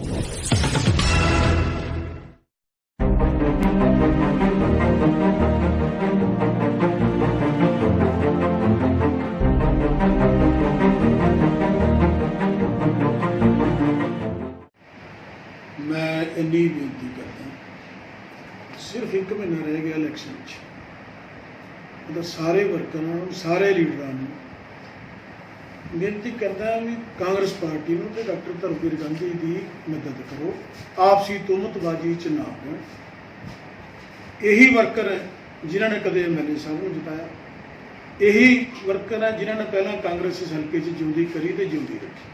ਮੈਂ ਇੰਨੀ ਬੇਨਤੀ ਕਰਦਾ ਸਿਰਫ ਇੱਕ ਮਹੀਨਾ ਰਹਿ ਗਿਆ ਇਲੈਕਸ਼ਨ 'ਚ। ਉਹਦਾ ਸਾਰੇ ਵਰਕਰਾਂ ਨੂੰ, ਸਾਰੇ ਲੀਡਰਾਂ ਨੂੰ ਬੇਨਤੀ ਕਰਦਾ ਵੀ ਕਾਂਗਰਸ ਪਾਰਟੀ ਨੂੰ ਤੇ ਡਾਕਟਰ ਧਰਮਵੀਰ ਗਾਂਧੀ ਦੀ ਮਦਦ ਕਰੋ। ਆਪਸੀ ਤੁਮਤਬਾਜ਼ੀ 'ਚ ਨਾ ਆਓ ਇਹੀ ਵਰਕਰ ਹੈ ਜਿਨ੍ਹਾਂ ਨੇ ਕਦੇ ਐਮਐਲਏ ਸਾਹਿਬ ਨੂੰ ਜਿਤਾਇਆ। ਇਹੀ ਵਰਕਰ ਹੈ ਜਿਨ੍ਹਾਂ ਨੇ ਪਹਿਲਾਂ ਕਾਂਗਰਸ ਇਸ ਹਲਕੇ 'ਚ ਜਿਉਂਦੀ ਕਰੀ ਤੇ ਜਿਉਂਦੀ ਰੱਖੀ।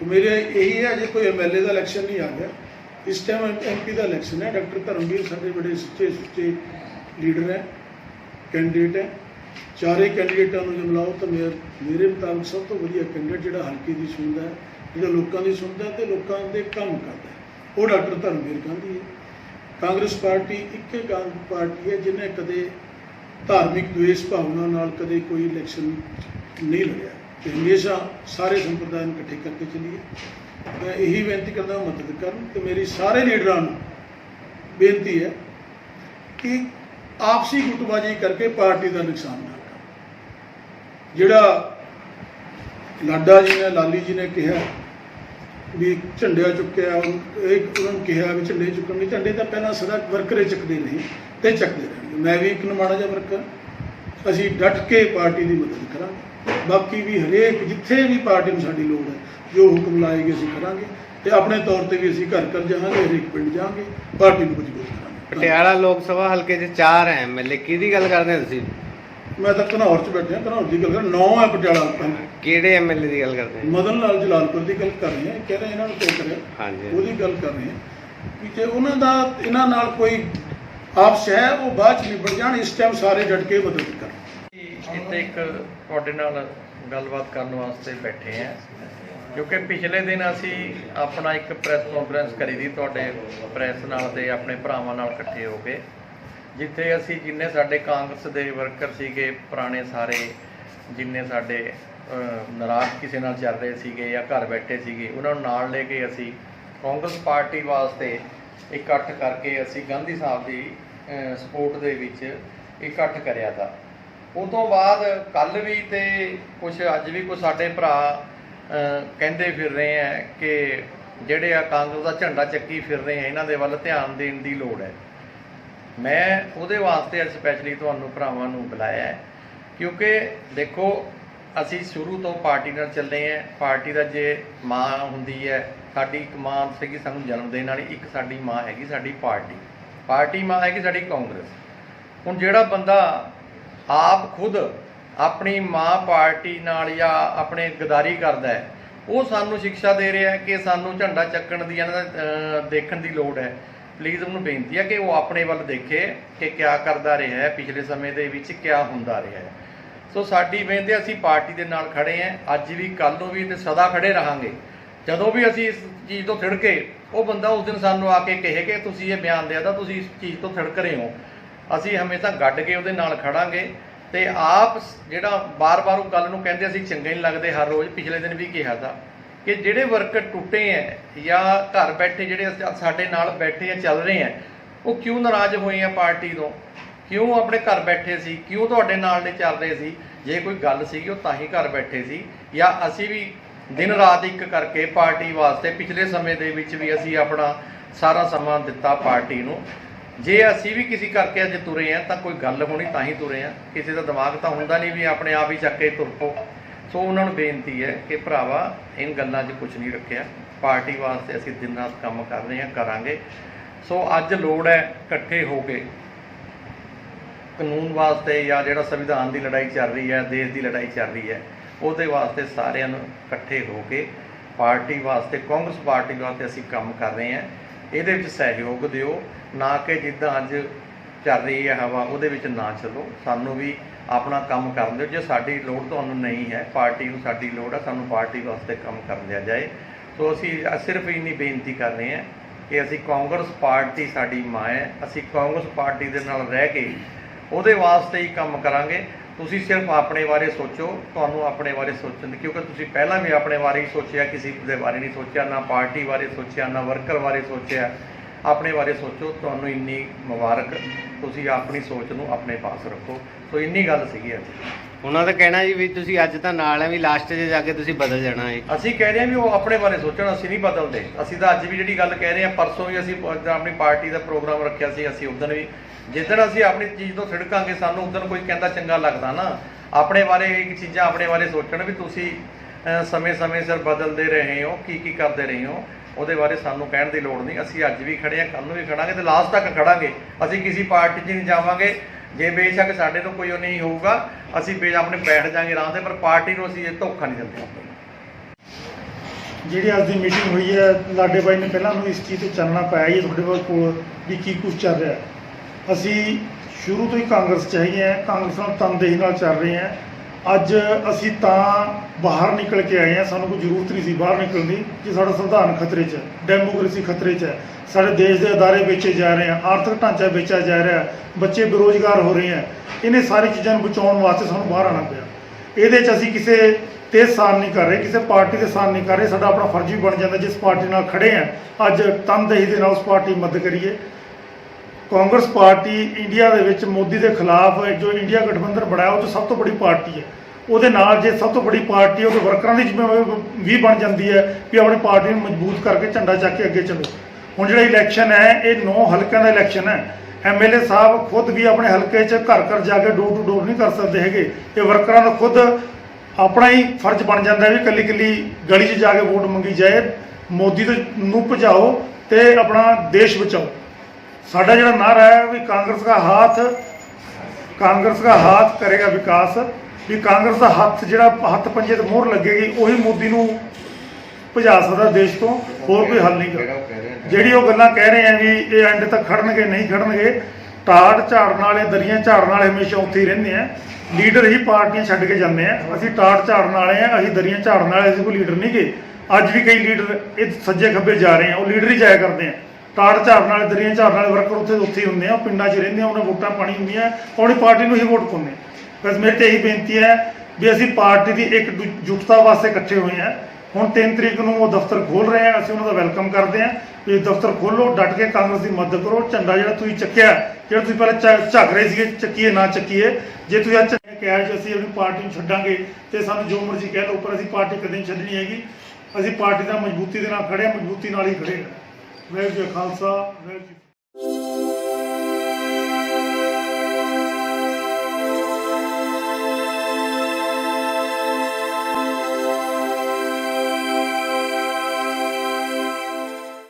ਤੇ ਮੇਰੇ ਇਹੀ ਹੈ, ਜੇ ਕੋਈ ਐਮਐਲਏ ਦਾ ਇਲੈਕਸ਼ਨ ਨਹੀਂ ਆ ਗਿਆ, ਇਸ ਟਾਈਮ ਐਮਪੀ ਦਾ ਇਲੈਕਸ਼ਨ ਹੈ। ਡਾਕਟਰ ਧਰਮਵੀਰ ਸਾਡੇ ਬੜੇ ਸੁੱਚੇ ਸੁੱਚੇ ਲੀਡਰ ਹੈ ਕੈਂਡੀਡੇਟ ਹੈ। ਚਾਰੇ ਕੈਂਡੀਡੇਟਾਂ ਨੂੰ ਜੇ ਮਿਲਾਓ ਤਾਂ ਮੇਰੇ ਮੇਰੇ ਮੁਤਾਬਕ ਸਭ ਤੋਂ ਵਧੀਆ ਕੈਂਡੀਡੇਟ ਜਿਹੜਾ ਹਲਕੇ ਦੀ ਸੁਣਦਾ ਹੈ ਜਿਹੜਾ ਲੋਕਾਂ ਦੀ ਸੁਣਦਾ ਹੈ ਤੇ ਲੋਕਾਂ ਦੇ ਕੰਮ ਕਰਦਾ ਹੈ। ਉਹ ਡਾਕਟਰ ਧਰਮਵੀਰ ਗਾਂਧੀ ਹੈ। ਕਾਂਗਰਸ ਪਾਰਟੀ ਇੱਕੇ ਕਾਂਗਰਸ ਪਾਰਟੀ ਹੈ ਜਿਹਨੇ ਕਦੇ ਧਾਰਮਿਕ ਦਵੇਸ਼ ਭਾਵਨਾ ਨਾਲ ਕਦੇ ਕੋਈ ਇਲੈਕਸ਼ਨ ਨਹੀਂ ਲੜਿਆ। ਤੇ ਹਮੇਸ਼ਾ ਸਾਰੇ ਸੰਪਰਦਾਇ ਨੂੰ ਇਕੱਠੇ ਕਰਕੇ ਚੱਲੀਏ। ਮੈਂ ਇਹੀ ਬੇਨਤੀ ਕਰਦਾ ਮਦਦ ਕਰਨ ਤੇ ਮੇਰੀ ਸਾਰੇ ਲੀਡਰਾਂ ਨੂੰ ਬੇਨਤੀ ਹੈ ਕਿ ਆਪਸੀ ਗੁੱਟਬਾਜ਼ੀ ਕਰਕੇ ਪਾਰਟੀ ਦਾ ਨੁਕਸਾਨ ਨਾ ਜਿਹੜਾ ਲਾਡਾ ਜੀ ਨੇ, ਲਾਲੀ ਜੀ ਨੇ ਕਿਹਾ ਵੀ ਝੰਡਿਆ ਚੁੱਕਿਆ ਇਹ ਉਹਨਾਂ ਨੂੰ ਕਿਹਾ ਵੀ ਝੰਡੇ ਚੁੱਕਣ ਲਈ। ਝੰਡੇ ਤਾਂ ਪਹਿਲਾਂ ਸਦਾ ਵਰਕਰੇ ਚੱਕਦੇ ਨਹੀਂ ਤੇ ਚੱਕਦੇ ਰਹਿਣਗੇ ਮੈਂ ਵੀ ਇੱਕ ਨਮਾਣਾ ਜਿਹਾ ਵਰਕਰ ਅਸੀਂ ਡਟ ਕੇ ਪਾਰਟੀ ਦੀ ਮਦਦ ਕਰਾਂਗੇ। ਬਾਕੀ ਵੀ ਹਰੇਕ ਜਿੱਥੇ ਵੀ ਪਾਰਟੀ ਨੂੰ ਸਾਡੀ ਲੋੜ ਹੈ, ਜੋ ਹੁਕਮ ਲਾਏਗੀ ਅਸੀਂ ਕਰਾਂਗੇ। ਤੇ ਆਪਣੇ ਤੌਰ ਤੇ ਵੀ ਅਸੀਂ ਘਰ ਘਰ ਜਾਵਾਂਗੇ, ਹਰੇਕ ਪਿੰਡ ਜਾਵਾਂਗੇ, ਪਾਰਟੀ ਨੂੰ ਮਜ਼ਬੂਤ ਕਰਾਂਗੇ। ਪਟਿਆਲਾ ਲੋਕ ਸਭਾ ਹਲਕੇ 'ਚ ਚਾਰ ਐਮਐਲਏ ਕਿਹਦੀ ਗੱਲ ਕਰਦੇ ਤੁਸੀਂ? ਮੈਂ ਤਾਂ ਘਨੌਰ ਚ ਬੈਠਿਆ ਘਨੌਰ ਦੀ ਗੱਲ ਕਰ ਨੌ ਹੈ ਪਟਿਆਲਾ ਪਿੰਡ। ਕਿਹੜੇ ਐਮਐਲਏ ਦੀ ਗੱਲ ਕਰਦੇ? ਹੋ ਮਦਨ ਲਾਲ ਜਲਾਲਪੁਰ ਦੀ ਗੱਲ ਕਰ ਰਹੇ ਹਾਂ ਕਹਿ ਰਹੇ ਇਹਨਾਂ ਨੂੰ ਕੋਈ ਕਰਿਆ ਹਾਂਜੀ। ਉਹਦੀ ਗੱਲ ਕਰ ਰਹੇ ਹਾਂ ਕਿ ਜੇ ਉਹਨਾਂ ਦਾ ਇਹਨਾਂ ਨਾਲ ਕੋਈ ਆਪਸ ਹੈ ਉਹ ਬਾਅਦ ਚ ਨਿਬੜ ਜਾਣ ਇਸ ਟਾਈਮ ਸਾਰੇ ਡਟ ਕੇ ਮਦਦ ਕਰਨ। ਇੱਥੇ ਇੱਕ ਤੁਹਾਡੇ ਨਾਲ ਗੱਲਬਾਤ ਕਰਨ ਵਾਸਤੇ ਬੈਠੇ ਆ ਕਿਉਂਕਿ ਪਿਛਲੇ ਦਿਨ ਅਸੀਂ ਆਪਣਾ ਇੱਕ ਪ੍ਰੈਸ ਕਾਨਫਰੰਸ ਕਰੀ ਦੀ ਤੁਹਾਡੇ ਪ੍ਰੈਸ ਨਾਲ ਤੇ ਆਪਣੇ ਭਰਾਵਾਂ ਨਾਲ ਇਕੱਠੇ ਹੋ ਕੇ। ਜਿੱਥੇ ਅਸੀਂ ਜਿੰਨੇ ਸਾਡੇ ਕਾਂਗਰਸ ਦੇ ਵਰਕਰ ਸੀਗੇ, ਪੁਰਾਣੇ ਸਾਰੇ ਜਿੰਨੇ ਸਾਡੇ ਨਾਰਾਜ਼ ਕਿਸੇ ਨਾਲ ਚੱਲ ਰਹੇ ਸੀਗੇ ਜਾਂ ਘਰ ਬੈਠੇ ਸੀਗੇ, ਉਹਨਾਂ ਨੂੰ ਨਾਲ ਲੈ ਕੇ ਅਸੀਂ ਕਾਂਗਰਸ ਪਾਰਟੀ ਵਾਸਤੇ ਇਕੱਠ ਕਰਕੇ ਅਸੀਂ ਗਾਂਧੀ ਸਾਹਿਬ ਦੀ ਸਪੋਰਟ ਦੇ ਵਿੱਚ ਇਕੱਠ ਕਰਿਆ ਤਾ। ਉਹ ਤੋਂ ਬਾਅਦ ਕੱਲ ਵੀ ਤੇ ਕੁਝ ਅੱਜ ਵੀ ਕੁਝ ਸਾਡੇ ਭਰਾ ਕਹਿੰਦੇ ਫਿਰ ਰਹੇ ਆ ਕਿ ਜਿਹੜੇ ਆ ਕਾਂਗਰਸ ਦਾ ਝੰਡਾ ਚੱਕੀ ਫਿਰ ਰਹੇ ਆ ਇਹਨਾਂ ਦੇ ਵੱਲ ਧਿਆਨ ਦੇਣ ਦੀ ਲੋੜ ਹੈ। ਮੈਂ ਉਹਦੇ ਵਾਸਤੇ ਅੱਜ ਸਪੈਸ਼ਲੀ ਤੁਹਾਨੂੰ ਭਰਾਵਾਂ ਨੂੰ ਬੁਲਾਇਆ ਹੈ, ਕਿਉਂਕਿ ਦੇਖੋ, ਅਸੀਂ ਸ਼ੁਰੂ ਤੋਂ ਪਾਰਟੀ ਨਾਲ ਚੱਲੇ ਆ ਪਾਰਟੀ ਦਾ ਜੇ ਮਾਂ ਹੁੰਦੀ ਹੈ, ਸਾਡੀ ਇੱਕ ਮਾਂ ਸੀਗੀ, ਸਾਨੂੰ ਜਨਮ ਦੇਣ ਵਾਲੀ, ਇੱਕ ਸਾਡੀ ਮਾਂ ਹੈਗੀ, ਸਾਡੀ ਪਾਰਟੀ। ਪਾਰਟੀ ਮਾਂ ਹੈਗੀ ਸਾਡੀ ਕਾਂਗਰਸ। ਹੁਣ ਜਿਹੜਾ ਬੰਦਾ ਆਪ ਖੁਦ ਆਪਣੀ ਮਾਂ ਪਾਰਟੀ ਨਾਲ ਜਾਂ ਆਪਣੇ ਗਦਾਰੀ ਕਰਦਾ ਹੈ, ਉਹ ਸਾਨੂੰ ਸਿੱਖਿਆ ਦੇ ਰਿਹਾ ਹੈ ਕਿ ਸਾਨੂੰ ਝੰਡਾ ਚੱਕਣ ਦੀ ਇਹਨਾਂ ਦਾ ਦੇਖਣ ਦੀ ਲੋੜ ਹੈ। ਪਲੀਜ਼ ਉਹਨੂੰ ਬੇਨਤੀ ਹੈ ਕਿ ਉਹ ਆਪਣੇ ਵੱਲ ਦੇਖੇ ਕਿ ਕਿਆ ਕਰਦਾ ਰਿਹਾ ਹੈ, ਪਿਛਲੇ ਸਮੇਂ ਦੇ ਵਿੱਚ ਕਿਆ ਹੁੰਦਾ ਰਿਹਾ ਹੈ। ਸੋ ਸਾਡੀ ਬੇਨਤੀ ਅਸੀਂ ਪਾਰਟੀ ਦੇ ਨਾਲ ਖੜੇ ਹਾਂ, ਅੱਜ ਵੀ ਕੱਲ ਨੂੰ ਵੀ ਤੇ ਸਦਾ ਖੜੇ ਰਹਾਂਗੇ। ਜਦੋਂ ਵੀ ਅਸੀਂ ਇਸ ਚੀਜ਼ ਤੋਂ ਥਿੜਕੇ, ਉਹ ਬੰਦਾ ਉਸ ਦਿਨ ਸਾਨੂੰ ਆ ਕੇ ਕਹੇ ਕਿ ਤੁਸੀਂ ਇਹ ਬਿਆਨ ਦਿਆ ਤਾਂ ਤੁਸੀਂ ਇਸ ਚੀਜ਼ ਤੋਂ ਥਿੜਕ ਰਹੇ ਹੋ। ਅਸੀਂ ਹਮੇਸ਼ਾ ਗੱਡ ਕੇ ਉਹਦੇ ਨਾਲ ਖੜਾਂਗੇ ਤੇ ਆਪ ਜਿਹੜਾ ਬਾਰ-ਬਾਰ ਉਹ ਗੱਲ ਨੂੰ ਕਹਿੰਦੇ ਅਸੀਂ ਚੰਗੇ ਨਹੀਂ ਲੱਗਦੇ, ਹਰ ਰੋਜ਼ ਪਿਛਲੇ ਦਿਨ ਵੀ ਕਿਹਾ ਤਾਂ। ਕਿ ਜਿਹੜੇ ਵਰਕਰ ਟੁੱਟੇ ਐ ਜਾਂ ਘਰ ਬੈਠੇ ਜਿਹੜੇ ਅਸ- ਸਾਡੇ ਨਾਲ ਬੈਠੇ ਆ ਚੱਲ ਰਹੇ ਆ ਉਹ ਕਿਉਂ ਨਾਰਾਜ਼ ਹੋਏ ਆ ਪਾਰਟੀ ਤੋਂ? ਕਿਉਂ ਆਪਣੇ ਘਰ ਬੈਠੇ ਸੀ? ਕਿਉਂ ਤੁਹਾਡੇ ਨਾਲ ਨਹੀਂ ਚੱਲ ਰਹੇ ਸੀ? ਜੇ ਕੋਈ ਗੱਲ ਸੀਗੀ, ਉਹ ਤਾਂ ਹੀ ਘਰ ਬੈਠੇ ਸੀ। ਜਾਂ ਅਸੀਂ ਵੀ ਦਿਨ ਰਾਤ ਇੱਕ ਕਰਕੇ ਪਾਰਟੀ ਵਾਸਤੇ ਪਿਛਲੇ ਸਮੇਂ ਦੇ ਵਿੱਚ ਵੀ ਅਸੀਂ ਆਪਣਾ ਸਾਰਾ ਸਮਾਂ ਦਿੱਤਾ ਪਾਰਟੀ ਨੂੰ। ਜੇ ਅਸੀਂ ਵੀ ਕਿਸੇ ਕਰਕੇ ਅੱਜ ਤੁਰੇ ਆ, ਤਾਂ ਕੋਈ ਗੱਲ ਹੋਣੀ ਤਾਂ ਹੀ ਤੁਰੇ ਆ। ਕਿਸੇ ਦਾ ਦਿਮਾਗ ਤਾਂ ਹੁੰਦਾ ਨਹੀਂ ਵੀ ਆਪਣੇ ਆਪ ਹੀ ਚੱਕ ਕੇ ਤੁਰ ਪੋ ਸੋ ਉਹਨਾਂ ਨੂੰ ਬੇਨਤੀ ਹੈ ਕਿ ਭਰਾਵਾ ਇਨ ਗੱਲਾਂ 'ਚ ਕੁਝ ਨਹੀਂ ਰੱਖਿਆ। ਪਾਰਟੀ ਵਾਸਤੇ ਅਸੀਂ ਦਿਨ ਰਾਤ ਕੰਮ ਕਰ ਰਹੇ ਹਾਂ, ਕਰਾਂਗੇ। ਸੋ ਅੱਜ ਲੋੜ ਹੈ ਇਕੱਠੇ ਹੋ ਕੇ ਕਾਨੂੰਨ ਵਾਸਤੇ ਜਾਂ ਜਿਹੜਾ ਸੰਵਿਧਾਨ ਦੀ ਲੜਾਈ ਚੱਲ ਰਹੀ ਹੈ, ਦੇਸ਼ ਦੀ ਲੜਾਈ ਚੱਲ ਰਹੀ ਹੈ, ਉਹਦੇ ਵਾਸਤੇ ਸਾਰਿਆਂ ਨੂੰ ਇਕੱਠੇ ਹੋ ਕੇ ਪਾਰਟੀ ਵਾਸਤੇ, ਕਾਂਗਰਸ ਪਾਰਟੀ ਵਾਸਤੇ ਅਸੀਂ ਕੰਮ ਕਰ ਰਹੇ ਹਾਂ। ਇਹਦੇ ਵਿੱਚ ਸਹਿਯੋਗ ਦਿਓ, ਨਾ ਕਿ ਜਿੱਦਾਂ ਅੱਜ ਚੱਲ ਰਹੀ ਹੈ ਹਵਾ, ਉਹਦੇ ਵਿੱਚ ਨਾ ਚੱਲੋ। ਸਾਨੂੰ ਵੀ ਆਪਣਾ ਕੰਮ ਕਰਨ ਦਿਓ। ਜੇ ਸਾਡੀ ਲੋੜ ਤੁਹਾਨੂੰ ਨਹੀਂ ਹੈ, ਪਾਰਟੀ ਨੂੰ ਸਾਡੀ ਲੋੜ ਹੈ, ਸਾਨੂੰ ਪਾਰਟੀ ਵਾਸਤੇ ਕੰਮ ਕਰਨ ਦਿਆ ਜਾਏ। ਸੋ ਅਸੀਂ ਸਿਰਫ ਇੰਨੀ ਬੇਨਤੀ ਕਰ ਰਹੇ ਹਾਂ ਕਿ ਅਸੀਂ ਕਾਂਗਰਸ ਪਾਰਟੀ ਸਾਡੀ ਮਾਂ ਹੈ। ਅਸੀਂ ਕਾਂਗਰਸ ਪਾਰਟੀ ਦੇ ਨਾਲ ਰਹਿ ਕੇ ਉਹਦੇ ਵਾਸਤੇ ਹੀ ਕੰਮ ਕਰਾਂਗੇ। ਤੁਸੀਂ ਸਿਰਫ ਆਪਣੇ ਬਾਰੇ ਸੋਚੋ, ਤੁਹਾਨੂੰ ਆਪਣੇ ਬਾਰੇ ਸੋਚਣ ਦੀ, ਕਿਉਂਕਿ ਤੁਸੀਂ ਪਹਿਲਾਂ ਵੀ ਆਪਣੇ ਬਾਰੇ ਹੀ ਸੋਚਿਆ, ਕਿਸੇ ਦੇ ਬਾਰੇ ਨਹੀਂ ਸੋਚਿਆ, ਨਾ ਪਾਰਟੀ ਬਾਰੇ ਸੋਚਿਆ, ਨਾ ਵਰਕਰ ਬਾਰੇ ਸੋਚਿਆ। ਆਪਣੇ ਬਾਰੇ ਸੋਚੋ ਤੁਹਾਨੂੰ ਇੰਨੀ ਮੁਬਾਰਕ ਤੁਸੀਂ ਆਪਣੀ ਸੋਚ ਨੂੰ ਆਪਣੇ ਪਾਸ ਰੱਖੋ। ਸੋ ਇੰਨੀ ਗੱਲ ਸੀਗੀ ਅੱਜ। ਉਹਨਾਂ ਦਾ ਕਹਿਣਾ ਜੀ ਵੀ ਤੁਸੀਂ ਅੱਜ ਤਾਂ ਨਾਲ ਹੈ ਵੀ ਲਾਸਟ 'ਚ ਜਾ ਕੇ ਤੁਸੀਂ ਬਦਲ ਜਾਣਾ ਹੈ ਅਸੀਂ ਕਹਿ ਰਹੇ ਹਾਂ ਵੀ ਉਹ ਆਪਣੇ ਬਾਰੇ ਸੋਚਣ ਅਸੀਂ ਨਹੀਂ ਬਦਲਦੇ। ਅਸੀਂ ਤਾਂ ਅੱਜ ਵੀ ਜਿਹੜੀ ਗੱਲ ਕਹਿ ਰਹੇ ਹਾਂ ਪਰਸੋਂ ਵੀ ਅਸੀਂ ਆਪਣੀ ਪਾਰਟੀ ਦਾ ਪ੍ਰੋਗਰਾਮ ਰੱਖਿਆ ਸੀ ਅਸੀਂ ਉਦੋਂ ਵੀ। ਜਿੱਦਣ ਅਸੀਂ ਆਪਣੀ ਚੀਜ਼ ਤੋਂ ਛਿੜਕਾਂਗੇ ਸਾਨੂੰ ਉਦੋਂ ਕੋਈ ਕਹਿੰਦਾ ਚੰਗਾ ਲੱਗਦਾ ਨਾ। ਆਪਣੇ ਬਾਰੇ ਇੱਕ ਚੀਜ਼ਾਂ ਆਪਣੇ ਬਾਰੇ ਸੋਚਣ ਵੀ ਤੁਸੀਂ ਸਮੇਂ-ਸਮੇਂ ਸਿਰ ਬਦਲਦੇ ਰਹੇ ਹੋ ਕੀ ਕੀ ਕਰਦੇ ਰਹੇ ਹੋ। ਉਹਦੇ ਬਾਰੇ ਸਾਨੂੰ ਕਹਿਣ ਦੀ ਲੋੜ ਨਹੀਂ। ਅਸੀਂ ਅੱਜ ਵੀ ਖੜੇ ਹਾਂ ਕੱਲ ਨੂੰ ਵੀ ਖੜਾਂਗੇ ਤੇ ਲਾਸਟ ਤੱਕ ਖੜਾਂਗੇ। ਅਸੀਂ ਕਿਸੇ ਪਾਰਟੀ 'ਚ ਨਹੀਂ ਜਾਵਾਂਗੇ। ਜੇ ਬੇਸ਼ੱਕ ਸਾਡੇ ਤੋਂ ਕੋਈ ਉਹ ਨਹੀਂ ਹੋਊਗਾ, ਅਸੀਂ ਬੇ ਆਪਣੇ ਬੈਠ ਜਾਾਂਗੇ ਰਾਹ ਤੇ, ਪਰ ਪਾਰਟੀ ਨੂੰ ਅਸੀਂ ਇਹ ਧੋਖਾ ਨਹੀਂ ਦਿੰਦੇ। ਜਿਹੜੀ ਅੱਜ ਦੀ ਮੀਟਿੰਗ ਹੋਈ ਹੈ, ਲਾਡੇ ਬਾਈ ਨੇ ਪਹਿਲਾਂ ਨੂੰ ਇਸ ਚੀਜ਼ ਤੇ ਚੱਲਣਾ ਪਾਇਆ ਹੀ ਹੈ, ਤੁਹਾਡੇ ਕੋਲ ਵੀ ਕੀ ਕੁਝ ਚੱਲ ਰਿਹਾ ਅਸੀਂ ਸ਼ੁਰੂ ਤੋਂ ਹੀ ਕਾਂਗਰਸ ਚ ਹੈਗੇ ਹਾਂ, ਕਾਂਗਰਸ ਨਾਲ ਤਨਦੇਹੀ ਨਾਲ ਚੱਲ ਰਹੇ ਹਾਂ। ਅੱਜ ਅਸੀਂ ਤਾਂ ਬਾਹਰ ਨਿਕਲ ਕੇ ਆਏ ਹਾਂ, ਸਾਨੂੰ ਕੋਈ ਜ਼ਰੂਰਤ ਨਹੀਂ ਸੀ ਬਾਹਰ ਨਿਕਲਣ ਦੀ, ਕਿ ਸਾਡਾ ਸੰਵਿਧਾਨ ਖਤਰੇ 'ਚ ਹੈ ਡੈਮੋਕ੍ਰੇਸੀ ਖਤਰੇ 'ਚ ਹੈ। ਸਾਡੇ ਦੇਸ਼ ਦੇ ਅਦਾਰੇ ਵੇਚੇ ਜਾ ਰਹੇ ਹਨ ਆਰਥਿਕ ਢਾਂਚਾ ਵੇਚਿਆ ਜਾ ਰਿਹਾ ਬੱਚੇ ਬੇਰੋਜ਼ਗਾਰ ਹੋ ਰਹੇ ਹਨ ਇਹਨੇ ਸਾਰੀ ਚੀਜ਼ਾਂ ਨੂੰ ਬਚਾਉਣ ਵਾਸਤੇ ਸਾਨੂੰ ਬਾਹਰ ਆਉਣਾ ਪਿਆ। ਇਹਦੇ 'ਚ ਅਸੀਂ ਕਿਸੇ ਤੇ ਸਾਨ ਨਹੀਂ ਕਰ ਰਹੇ, ਕਿਸੇ ਪਾਰਟੀ ਦੇ ਸਾਨ ਨਹੀਂ ਕਰ ਰਹੇ, ਸਾਡਾ ਆਪਣਾ ਫਰਜ਼ ਵੀ ਬਣ ਜਾਂਦਾ, ਜਿਸ ਪਾਰਟੀ ਨਾਲ ਖੜੇ ਆ, ਅੱਜ ਤਨਦੇਹੀ ਦੇ ਨਾਲ ਉਸ ਪਾਰਟੀ ਮਦਦ ਕਰੀਏ। ਕਾਂਗਰਸ ਪਾਰਟੀ ਇੰਡੀਆ ਦੇ ਵਿੱਚ ਮੋਦੀ ਦੇ ਖਿਲਾਫ ਜੋ ਇੰਡੀਆ ਗਠਬੰਧਨ ਬਣਾਇਆ, ਉਹ 'ਚ ਸਭ ਤੋਂ ਵੱਡੀ ਪਾਰਟੀ ਹੈ। ਉਹਦੇ ਨਾਲ ਜੇ ਸਭ ਤੋਂ ਵੱਡੀ ਪਾਰਟੀ ਉਹਦੇ ਵਰਕਰਾਂ ਦੀ ਜ਼ਿੰਮੇਵਾਰੀ ਵੀ ਬਣ ਜਾਂਦੀ ਹੈ ਵੀ ਆਪਣੀ ਪਾਰਟੀ ਨੂੰ ਮਜ਼ਬੂਤ ਕਰਕੇ ਝੰਡਾ ਚੱਕ ਕੇ ਅੱਗੇ ਚੱਲੋ। ਹੁਣ ਜਿਹੜਾ ਇਲੈਕਸ਼ਨ ਹੈ, ਇਹ ਨੌ ਹਲਕਿਆਂ ਦਾ ਇਲੈਕਸ਼ਨ ਹੈ। ਐਮਐਲਏ ਸਾਹਿਬ ਖੁਦ ਵੀ ਆਪਣੇ ਹਲਕੇ 'ਚ ਘਰ ਘਰ ਜਾ ਕੇ ਡੋਰ ਟੂ ਡੋਰ ਨਹੀਂ ਕਰ ਸਕਦੇ ਹੈਗੇ। ਇਹ ਵਰਕਰਾਂ ਦਾ ਖੁਦ ਆਪਣਾ ਹੀ ਫਰਜ਼ ਬਣ ਜਾਂਦਾ ਵੀ ਕੱਲੀ ਕੱਲੀ ਗਲੀ 'ਚ ਜਾ ਕੇ ਵੋਟ ਮੰਗੀ ਜਾਏ। ਮੋਦੀ ਦੇ ਨੂੰ ਭਜਾਓ ਤੇ ਆਪਣਾ ਦੇਸ਼ ਬਚਾਓ। ਸਾਡਾ ਜਿਹੜਾ ਨਾਰਾ ਹੈ ਵੀ ਕਾਂਗਰਸ ਦਾ ਹੱਥ ਕਾਂਗਰਸ ਦਾ ਹੱਥ ਕਰੇਗਾ ਵਿਕਾਸ ਵੀ ਕਾਂਗਰਸ ਦਾ ਹੱਥ ਜਿਹੜਾ ਹੱਥ ਪੰਜੇ ਤੇ ਮੋਹਰ ਲੱਗੇਗੀ ਉਹੀ ਮੋਦੀ ਨੂੰ ਭਜਾ ਸਕਦਾ ਦੇਸ਼ ਤੋਂ ਹੋਰ ਕੋਈ ਹੱਲ ਨਹੀਂ ਗਾ ਜਿਹੜੀ ਉਹ ਗੱਲਾਂ ਕਹਿ ਰਹੇ ਆ ਵੀ ਇਹ ਐਂਡ ਤੱਕ ਖੜਨਗੇ ਨਹੀਂ ਖੜਨਗੇ ਟਾੜ ਝਾੜਨ ਵਾਲੇ ਦਰੀਆਂ ਝਾੜਨ ਵਾਲੇ ਹਮੇਸ਼ਾ ਉੱਥੇ ਹੀ ਰਹਿੰਦੇ ਆ। ਲੀਡਰ ਹੀ ਪਾਰਟੀਆਂ ਛੱਡ ਕੇ ਜਾਂਦੇ ਆ। ਅਸੀਂ ਟਾੜ ਝਾੜਨ ਵਾਲੇ ਆ ਅਸੀਂ ਦਰੀਆਂ ਝਾੜਨ ਵਾਲੇ ਅਸੀਂ ਕੋਈ ਲੀਡਰ ਨਹੀਂ ਗੇ ਅੱਜ ਵੀ ਕਈ ਲੀਡਰ ਇਹ ਸੱਜੇ ਖੱਬੇ ਜਾ ਰਹੇ ਆ ਉਹ ਲੀਡਰ ਹੀ ਜਾਇਆ ਕਰਦੇ ਆ। ਟਾੜ ਝਾੜਨ ਵਾਲੇ ਦਰੀਆਂ ਝਾੜਨ ਵਾਲੇ ਵਰਕਰ ਉੱਥੇ ਉੱਥੇ ਹੀ ਹੁੰਦੇ ਆ, ਉਹ ਪਿੰਡਾਂ 'ਚ ਰਹਿੰਦੇ ਆ, ਉਹਨਾਂ ਵੋਟਾਂ ਪਾਣੀ ਹੁੰਦੀਆਂ ਆਪਣੀ ਪਾਰਟੀ ਨੂੰ ਹੀ ਵੋਟ ਪਾਉਂਦੇ ਆ। ਬਸ ਮੇਰੇ ਤੇ ਇਹੀ ਬੇਨਤੀ ਹੈ ਵੀ ਅਸੀਂ ਪਾਰਟੀ ਦੀ ਇੱਕ ਦੂ- ਜੁਟਤਾ ਵਾਸਤੇ ਇਕੱਠੇ ਹੋਏ ਹਾਂ ਹੁਣ 3 ਤਰੀਕ ਨੂੰ ਉਹ ਦਫ਼ਤਰ ਖੋਲ ਰਹੇ ਆ, ਅਸੀਂ ਉਹਨਾਂ ਦਾ ਵੈਲਕਮ ਕਰਦੇ ਹਾਂ ਵੀ ਦਫ਼ਤਰ ਖੋਲੋ ਡਟ ਕੇ ਕਾਂਗਰਸ ਦੀ ਮਦਦ ਕਰੋ। ਝੰਡਾ ਜਿਹੜਾ ਤੁਸੀਂ ਚੱਕਿਆ, ਜਿਹੜਾ ਤੁਸੀਂ ਪਹਿਲਾਂ ਝੱਕ ਰਹੇ ਸੀਗੇ, ਚੱਕੀਏ ਨਾ ਚੱਕੀਏ, ਜੇ ਤੁਸੀਂ ਅੱਜ ਕਿਹਾ ਜੇ ਅਸੀਂ ਆਪਣੀ ਪਾਰਟੀ ਨੂੰ ਛੱਡਾਂਗੇ, ਤੇ ਸਾਨੂੰ ਜੋ ਮਰਜ਼ੀ ਕਹਿ ਲਓ ਪਰ ਅਸੀਂ ਪਾਰਟੀ ਕਦੇ ਛੱਡਣੀ ਹੈਗੀ। ਅਸੀਂ ਪਾਰਟੀ ਦਾ ਮਜ਼ਬੂਤੀ ਦੇ ਨਾਲ ਖੜੇ ਹਾਂ ਮਜ਼ਬੂਤੀ ਨਾਲ ਹੀ ਖੜੇ ਹਾਂ ਵਾਹਿਗੁਰੂ ਜੀ ਕਾ